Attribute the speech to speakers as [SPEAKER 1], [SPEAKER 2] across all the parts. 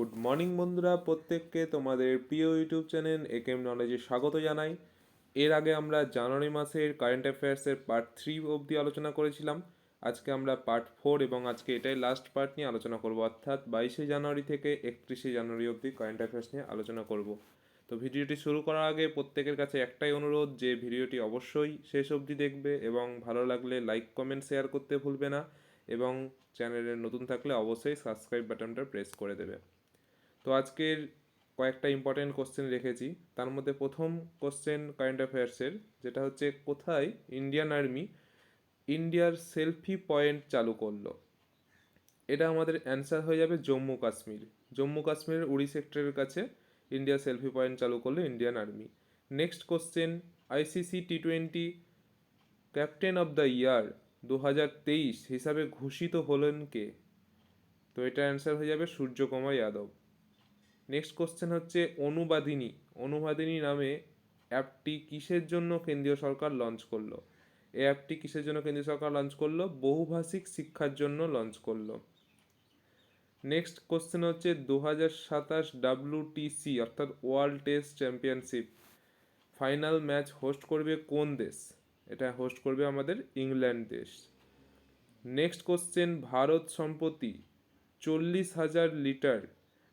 [SPEAKER 1] Good morning বন্ধুরা, প্রত্যেককে তোমাদের প্রিয় ইউটিউব চ্যানেল একেম নলেজে স্বাগত জানাই। এর আগে আমরা জানুয়ারি মাসের কারেন্ট অ্যাফেয়ার্সের পার্ট থ্রি অবধি আলোচনা করেছিলাম। আজকে আমরা পার্ট ফোর এবং আজকে এটাই লাস্ট পার্ট নিয়ে আলোচনা করব। অর্থাৎ বাইশে জানুয়ারি থেকে একত্রিশে জানুয়ারি অবধি কারেন্ট অ্যাফেয়ার্স নিয়ে আলোচনা করব। তো ভিডিওটি শুরু করার আগে প্রত্যেকের কাছে একটাই অনুরোধ, যে ভিডিওটি অবশ্যই শেষ অবধি দেখবে এবং ভালো লাগলে লাইক কমেন্ট শেয়ার করতে ভুলবে না এবং চ্যানেলে নতুন থাকলে অবশ্যই সাবস্ক্রাইব বাটনটা প্রেস করে দেবে। তো আজকের কয়েকটা ইম্পর্টেন্ট কোশ্চেন রেখেছি। তার মধ্যে প্রথম কোশ্চেন কারেন্ট অ্যাফেয়ার্সের যেটা হচ্ছে কোথায় ইন্ডিয়ান আর্মি ইন্ডিয়ার সেলফি পয়েন্ট চালু করল? এটা আমাদের অ্যান্সার হয়ে যাবে জম্মু কাশ্মীর। জম্মু কাশ্মীরের উড়ি সেক্টরের কাছে ইন্ডিয়া সেলফি পয়েন্ট চালু করল Indian army next question ICC T twenty captain of the year দু হাজার তেইশ হিসাবে ঘোষিত হলেন কে? তো এটা অ্যান্সার হয়ে যাবে সূর্যকুমার যাদব। নেক্সট কোশ্চেন হচ্ছে অনুবাদিনী। অনুবাদিনী নামে অ্যাপটি কিসের জন্য কেন্দ্রীয় সরকার লঞ্চ করল? এই অ্যাপটি কিসের জন্য কেন্দ্রীয় সরকার লঞ্চ করল? বহুভাষিক শিক্ষার জন্য লঞ্চ করল। নেক্সট কোশ্চেন হচ্ছে দু হাজার সাতাশ ডাব্লিউটিসি অর্থাৎ world test championship final match host করবে কোন দেশ? এটা হোস্ট করবে আমাদের ইংল্যান্ড দেশ। নেক্সট কোশ্চেন ভারত সম্প্রতি চল্লিশ হাজার লিটার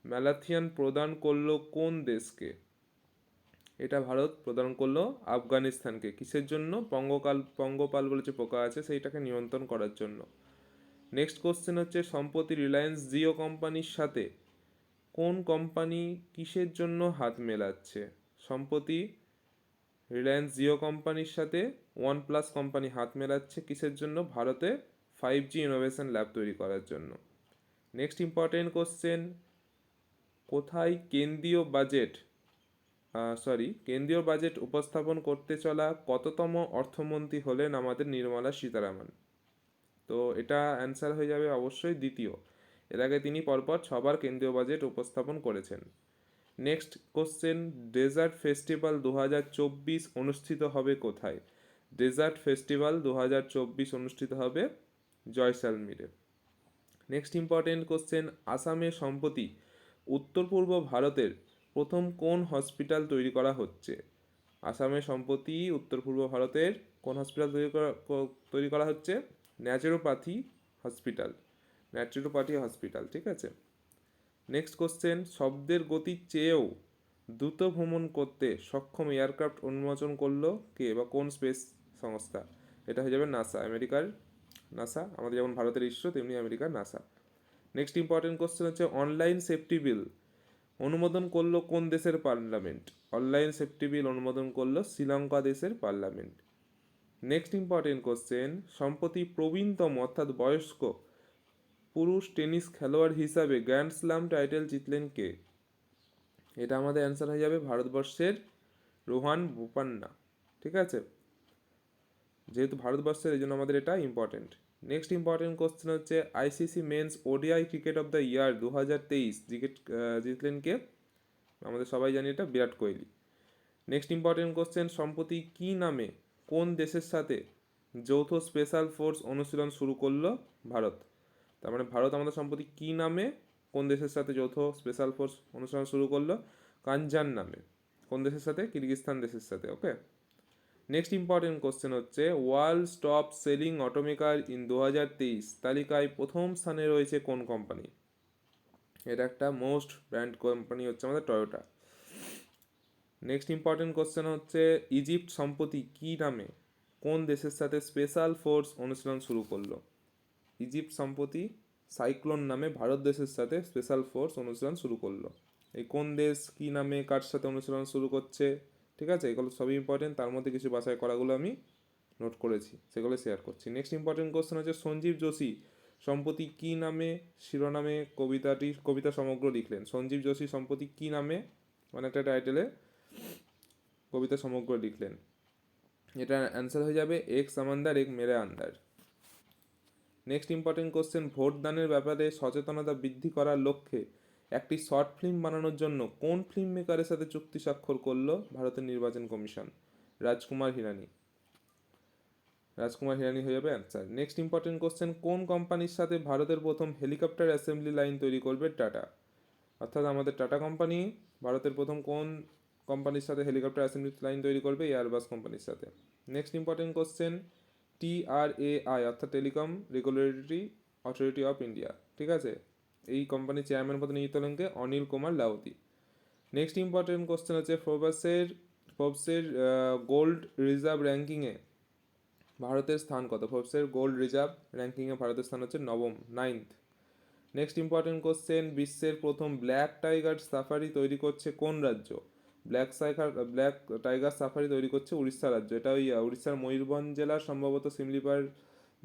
[SPEAKER 1] ম্যালাথিয়ান প্রদান করল কোন দেশকে? এটা ভারত প্রদান করল আফগানিস্তানকে। কিসের জন্য? পঙ্গকাল, পঙ্গপাল বলে যে পোকা আছে, সেইটাকে নিয়ন্ত্রণ করার জন্য। নেক্সট কোশ্চেন হচ্ছে সম্প্রতি রিলায়েন্স জিও কোম্পানির সাথে কোন কোম্পানি কিসের জন্য হাত মেলাচ্ছে? সম্প্রতি রিলায়েন্স জিও কোম্পানির সাথে ওয়ান প্লাস কোম্পানি হাত মেলাচ্ছে কিসের জন্য? ভারতে ফাইভ জি ইনোভেশন ল্যাব তৈরি করার জন্য। নেক্সট ইম্পর্টেন্ট কোশ্চেন কোথায় কেন্দ্রীয় বাজেট সরি কেন্দ্রীয় বাজেট উপস্থাপন করতে চলা কততম অর্থমন্ত্রী হলেন আমাদের নির্মলা সীতারামন? তো এটা অ্যান্সার হয়ে যাবে অবশ্যই দ্বিতীয়। এর আগে তিনি পরপর ছবার কেন্দ্রীয় বাজেট উপস্থাপন করেছেন। নেক্সট কোশ্চেন ডেজার্ট ফেস্টিভ্যাল দু হাজার চব্বিশ অনুষ্ঠিত হবে কোথায়? ডেজার্ট ফেস্টিভ্যাল দু হাজার চব্বিশ অনুষ্ঠিত হবে জয়সালমীরে। নেক্সট ইম্পর্টেন্ট কোশ্চেন আসামে সম্প্রতি উত্তর পূর্ব ভারতের প্রথম কোন হসপিটাল তৈরি করা হচ্ছে? আসামে সম্প্রতি উত্তর পূর্ব ভারতের কোন হসপিটাল তৈরি করা তৈরি করা হচ্ছে? ন্যাচুরোপ্যাথি হসপিটাল ন্যাচুরোপ্যাথি হসপিটাল ঠিক আছে? নেক্সট কোশ্চেন শব্দের গতির চেয়েও দ্রুত ভ্রমণ করতে সক্ষম এয়ারক্রাফট উন্মোচন করল কে বা কোন স্পেস সংস্থা? এটা হয়ে যাবে নাসা আমেরিকার নাসা আমাদের যেমন ভারতের ইসরো তেমনি আমেরিকার নাসা নেক্সট ইম্পর্টেন্ট কোশ্চেন হচ্ছে অনলাইন সেফটি বিল অনুমোদন করল কোন দেশের পার্লামেন্ট অনলাইন সেফটি বিল অনুমোদন করল শ্রীলঙ্কা দেশের পার্লামেন্ট নেক্সট ইম্পর্টেন্ট কোশ্চেন সম্প্রতি প্রবীণতম, অর্থাৎ বয়স্ক, পুরুষ টেনিস খেলোয়াড় হিসাবে গ্র্যান্ড স্ল্যাম টাইটেল জিতলেন কে? এটা আমাদের অ্যান্সার হয়ে যাবে ভারতবর্ষের রোহান বোপান্না ঠিক আছে? যেহেতু ভারতবর্ষের, এই জন্য আমাদের এটা ইম্পর্টেন্ট নেক্সট ইম্পর্টেন্ট কোশ্চেন হচ্ছে ICC men's ODI cricket of the year দু হাজার তেইশ ক্রিকেট জিতলেন কে? আমাদের সবাই জানি এটা, Virat Kohli. Next important question সম্প্রতি কী নামে, কোন দেশের সাথে যৌথ স্পেশাল ফোর্স অনুশীলন শুরু করল ভারত? তার মানে ভারত আমাদের সম্প্রতি কী নামে, কোন দেশের সাথে যৌথ স্পেশাল ফোর্স অনুশীলন শুরু করল? কাঞ্জান নামে। কোন দেশের সাথে? কিরগিস্তান দেশের সাথে ওকে নেক্সট ইম্পর্টেন্ট কোশ্চেন হচ্ছে world's top selling automaker in দু হাজার তেইশ তালিকায় প্রথম স্থানে রয়েছে কোন কোম্পানি এটা একটা মোস্ট ব্র্যান্ড কোম্পানি হচ্ছে আমাদের টয়োটা নেক্সট ইম্পর্টেন্ট কোশ্চেন হচ্ছে ইজিপ্ট সম্প্রতি কী নামে কোন দেশের সাথে স্পেশাল ফোর্স অনুশীলন শুরু করল? ইজিপ্ট সম্প্রতি সাইক্লোন নামে ভারত দেশের সাথে স্পেশাল ফোর্স অনুশীলন শুরু করল। এই কোন দেশ কী নামে কার সাথে অনুশীলন শুরু করছে? ঠিক আছে? এগুলো সবই ইম্পর্টেন্ট তার মধ্যে কিছু বাছাই করাগুলো আমি নোট করেছি। সেগুলো শেয়ার করছি। নেক্সট ইম্পর্টেন্ট কোশ্চেন হচ্ছে সঞ্জীব যোশী সম্প্রতি কী নামে শিরোনামে কবিতাটি, কবিতা সমগ্র লিখলেন। সঞ্জীব যোশী সম্প্রতি কী নামে? মানে একটা টাইটেলে কবিতা সমগ্র লিখলেন। এটা অ্যান্সার হয়ে যাবে এক সামান্দার, এক মেরে আন্দার। নেক্সট ইম্পর্টেন্ট কোশ্চেন ভোট দানের ব্যাপারে সচেতনতা বৃদ্ধি করার লক্ষ্যে একটি শর্ট ফিল্ম বানানোর জন্য কোন ফিল্ম মেকারের সাথে চুক্তি স্বাক্ষর করল ভারতের নির্বাচন কমিশন? রাজকুমার হিরানি। রাজকুমার হিরানি হয়ে যাবে অ্যান্সার নেক্সট ইম্পর্টেন্ট কোশ্চেন কোন কোম্পানির সাথে ভারতের প্রথম হেলিকপ্টার অ্যাসেম্বলি লাইন তৈরি করবে টাটা? অর্থাৎ আমাদের টাটা কোম্পানি ভারতের প্রথম কোন কোম্পানির সাথে হেলিকপ্টার অ্যাসেম্বলি লাইন তৈরি করবে? এয়ারবাস কোম্পানির সাথে। নেক্সট ইম্পর্টেন্ট কোশ্চেন টিআরএআই অর্থাৎ telecom regulatory authority of India ঠিক আছে? কোম্পানির চেয়ারম্যান পদে নিযুক্ত হলেন Anil Kumar Lahoti. Next important question হচ্ছে ফোর্বাসের ফোর্বসের গোল্ড রিজার্ভ র্যাঙ্কিংয়ে ভারতের স্থান কত? ফোর্বসের গোল্ড রিজার্ভ র্যাঙ্কিংয়ে ভারতের স্থান হচ্ছে নবম নাইন্থ নেক্সট ইম্পর্টেন্ট কোশ্চেন বিশ্বের প্রথম ব্ল্যাক টাইগার সাফারি তৈরি করছে কোন রাজ্য? ব্ল্যাক সাইকার ব্ল্যাক টাইগার সাফারি তৈরি করছে উড়িষ্যা রাজ্য। এটা ওই উড়িষ্যার ময়ূরভঞ্জ জেলার সম্ভবত সিমলিপার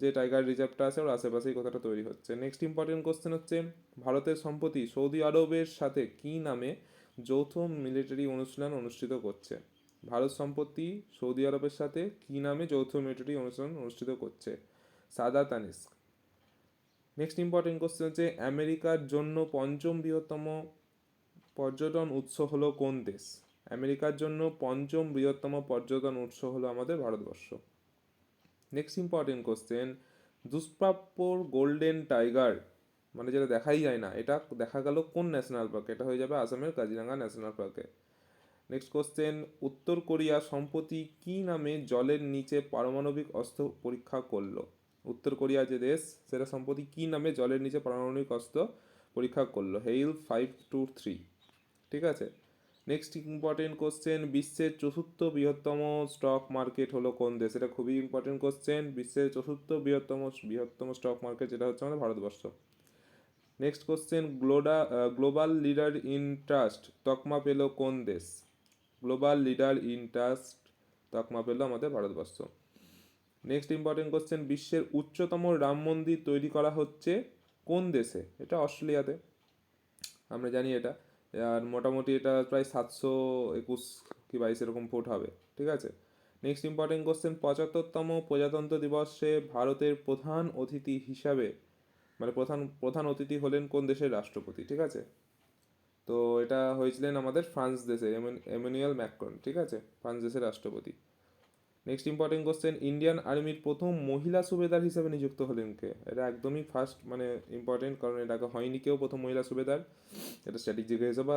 [SPEAKER 1] যে টাইগার রিজার্ভটা আছে ওর আশেপাশেই কথাটা তৈরি হচ্ছে। নেক্সট ইম্পর্টেন্ট কোশ্চেন হচ্ছে, ভারতের সম্প্রতি সৌদি আরবের সাথে কী নামে যৌথ মিলিটারি অনুশীলন অনুষ্ঠিত করছে? ভারত সম্পত্তি সৌদি আরবের সাথে কী নামে যৌথ মিলিটারি অনুশীলন অনুষ্ঠিত করছে? সাদা তানিস্ক নেক্সট ইম্পর্টেন্ট কোশ্চেন হচ্ছে, আমেরিকার জন্য পঞ্চম বৃহত্তম পর্যটন উৎস হলো কোন দেশ? আমেরিকার জন্য পঞ্চম বৃহত্তম পর্যটন উৎস হলো আমাদের ভারতবর্ষ। নেক্সট ইম্পর্টেন্ট কোশ্চেন দুষ্প্রাপ্যর গোল্ডেন টাইগার মানে যেটা দেখাই যায় না, এটা দেখা গেল কোন ন্যাশনাল পার্কে এটা হয়ে যাবে আসামের কাজিরাঙ্গা ন্যাশনাল পার্কে নেক্সট কোশ্চেন উত্তর কোরিয়া সম্প্রতি কী নামে জলের নিচে পারমাণবিক অস্ত্র পরীক্ষা করল? উত্তর কোরিয়া যে দেশ, সেটা সম্প্রতি কী নামে জলের নিচে পারমাণবিক অস্ত্র পরীক্ষা করল? হেইল ফাইভ টু থ্রি ঠিক আছে? নেক্সট ইম্পর্টেন্ট কোশ্চেন বিশ্বের চতুর্থ বৃহত্তম স্টক মার্কেট হলো কোন দেশ? এটা খুবই ইম্পর্টেন্ট কোশ্চেন বিশ্বের চতুর্থ বৃহত্তম বৃহত্তম স্টক মার্কেট যেটা হচ্ছে আমাদের ভারতবর্ষ। নেক্সট কোশ্চেন গ্লোডা গ্লোবাল লিডার ইন ট্রাস্ট তকমা পেল কোন দেশ? গ্লোবাল লিডার ইন ট্রাস্ট তকমা পেল আমাদের ভারতবর্ষ। নেক্সট ইম্পর্টেন্ট কোশ্চেন বিশ্বের উচ্চতম রাম মন্দির তৈরি করা হচ্ছে কোন দেশে? এটা অস্ট্রেলিয়াতে। আমরা জানি এটা। আর মোটামুটি এটা প্রায় সাতশো একুশ কি বাইশ এরকম ফুট হবে, ঠিক আছে? নেক্সট ইম্পর্টেন্ট কোশ্চেন পঁচাত্তরতম প্রজাতন্ত্র দিবসে ভারতের প্রধান অতিথি হিসাবে মানে প্রধান প্রধান অতিথি হলেন কোন দেশের রাষ্ট্রপতি, ঠিক আছে? তো এটা হয়েছিলেন আমাদের ফ্রান্স দেশে এমনিয়াল ম্যাক্রন, ঠিক আছে? ফ্রান্স দেশের রাষ্ট্রপতি। নেক্সট ইম্পর্টেন্ট কোশ্চেন ইন্ডিয়ান আর্মির প্রথম মহিলা সুবেদার হিসেবে নিযুক্ত হলেন কে? এটা একদমই ফার্স্ট মানে ইম্পর্টেন্ট কারণ এটাকে হয়নি কেউ প্রথম মহিলা সুবেদার। এটা স্ট্র্যাটেজিক হিসেবে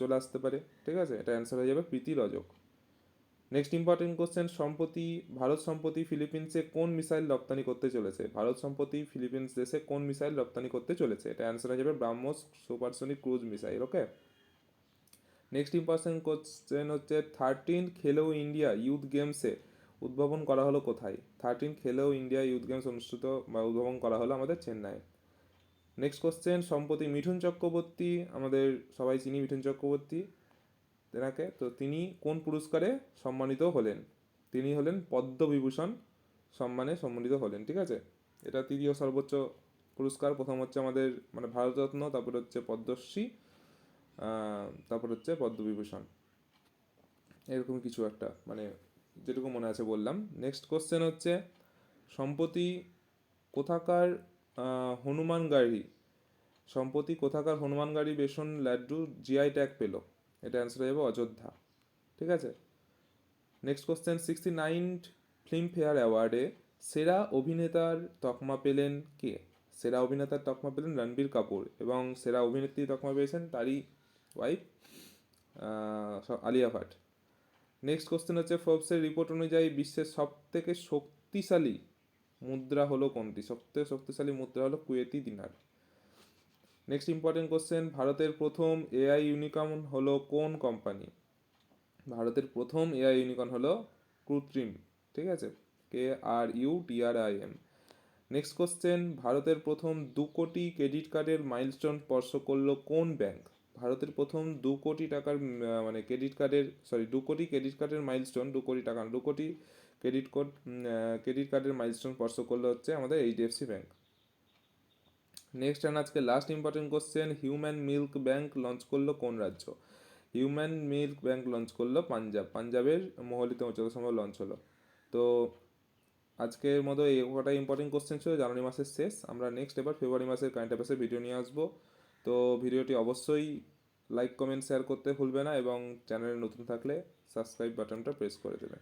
[SPEAKER 1] চলে আসতে পারে। ঠিক আছে? এটা অ্যান্সার হয়ে যাবে Preeti Rajak. Next important question সম্প্রতি ভারত সম্প্রতি ফিলিপিন্সে কোন মিসাইল রপ্তানি করতে চলেছে? ভারত সম্প্রতি ফিলিপিন্স দেশে কোন মিসাইল রপ্তানি করতে চলেছে? এটা অ্যান্সার হয়ে যাবে BrahMos supersonic cruise missile, okay? Next important question হচ্ছে থার্টিন খেলো ইন্ডিয়া ইউথ গেমসে উদ্ভাবন করা হলো কোথায়? Thirteen Khelo India youth games অনুষ্ঠিত বা উদ্ভাবন করা হলো আমাদের চেন্নাই নেক্সট কোশ্চেন সম্প্রতি মিঠুন চক্রবর্তী, আমাদের সবাই চিনি মিঠুন চক্রবর্তী, তেনাকে, তো তিনি কোন পুরস্কারে সম্মানিত হলেন? তিনি হলেন পদ্মবিভূষণ সম্মানে সম্মানিত হলেন, ঠিক আছে? এটা তৃতীয় সর্বোচ্চ পুরস্কার, প্রথম হচ্ছে আমাদের মানে ভারতরত্ন, তারপর হচ্ছে পদ্মশ্রী তারপর হচ্ছে পদ্মবিভূষণ। এরকম কিছু একটা মানে যেটুকু মনে আছে বললাম। নেক্সট কোশ্চেন হচ্ছে সম্প্রতি কোথাকার হনুমান গাড়ি? সম্প্রতি কোথাকার হনুমান গাড়ি বেসন লাড্ডু জিআই ট্যাগ পেল? এটা অ্যান্সার হয়ে যাবে অযোধ্যা। ঠিক আছে? Next question sixty nine filmfare অ্যাওয়ার্ডে সেরা অভিনেতার তকমা পেলেন কে? সেরা অভিনেতার তকমা পেলেন রণবীর কাপুর এবং সেরা অভিনেত্রী তকমা পেয়েছেন তারই wife Alia Bhatt. Next question হচ্ছে ফোর্বসের রিপোর্ট অনুযায়ী বিশ্বের সব থেকে শক্তিশালী মুদ্রা হলো কোনটি? সবথেকে শক্তিশালী মুদ্রা হলো Kuwaiti dinar. Next important question ভারতের প্রথম এআই ইউনিকর্ন হলো কোন কোম্পানি ভারতের প্রথম এআই ইউনিকর্ন হলো কৃত্রিম, ঠিক আছে? K R U T R I M next question ভারতের প্রথম দু কোটি ক্রেডিট কার্ডের মাইলস্টোন স্পর্শ করল কোন ব্যাংক ভারতের প্রথম দু কোটি টাকার মানে ক্রেডিট কার্ডের সরি দু কোটি ক্রেডিট কার্ডের মাইলস্টোন দু কোটি টাকা, দু কোটি ক্রেডিট কোড ক্রেডিট কার্ডের মাইলস্টোন স্পর্শ করল হচ্ছে আমাদের এইচডিএফসি ব্যাঙ্ক নেক্সট অ্যান্ড আজকে last important question human milk bank launch করল কোন রাজ্য? হিউম্যান মিল্ক ব্যাংক লঞ্চ করল পাঞ্জাব পাঞ্জাবের মোহলিত যত সময় লঞ্চ হলো। তো আজকের মতো এই কটা ইম্পর্টেন্ট কোশ্চেন ছিল, জানুয়ারি মাসের শেষ। আমরা নেক্সট এবার ফেব্রুয়ারি মাসের কারেন্ট অ্যাফেয়ার্সের ভিডিও নিয়ে আসব। তো ভিডিওটি অবশ্যই লাইক কমেন্ট শেয়ার করতে ভুলবে না এবং চ্যানেলে নতুন থাকলে সাবস্ক্রাইব বাটনটা প্রেস করে দেবে।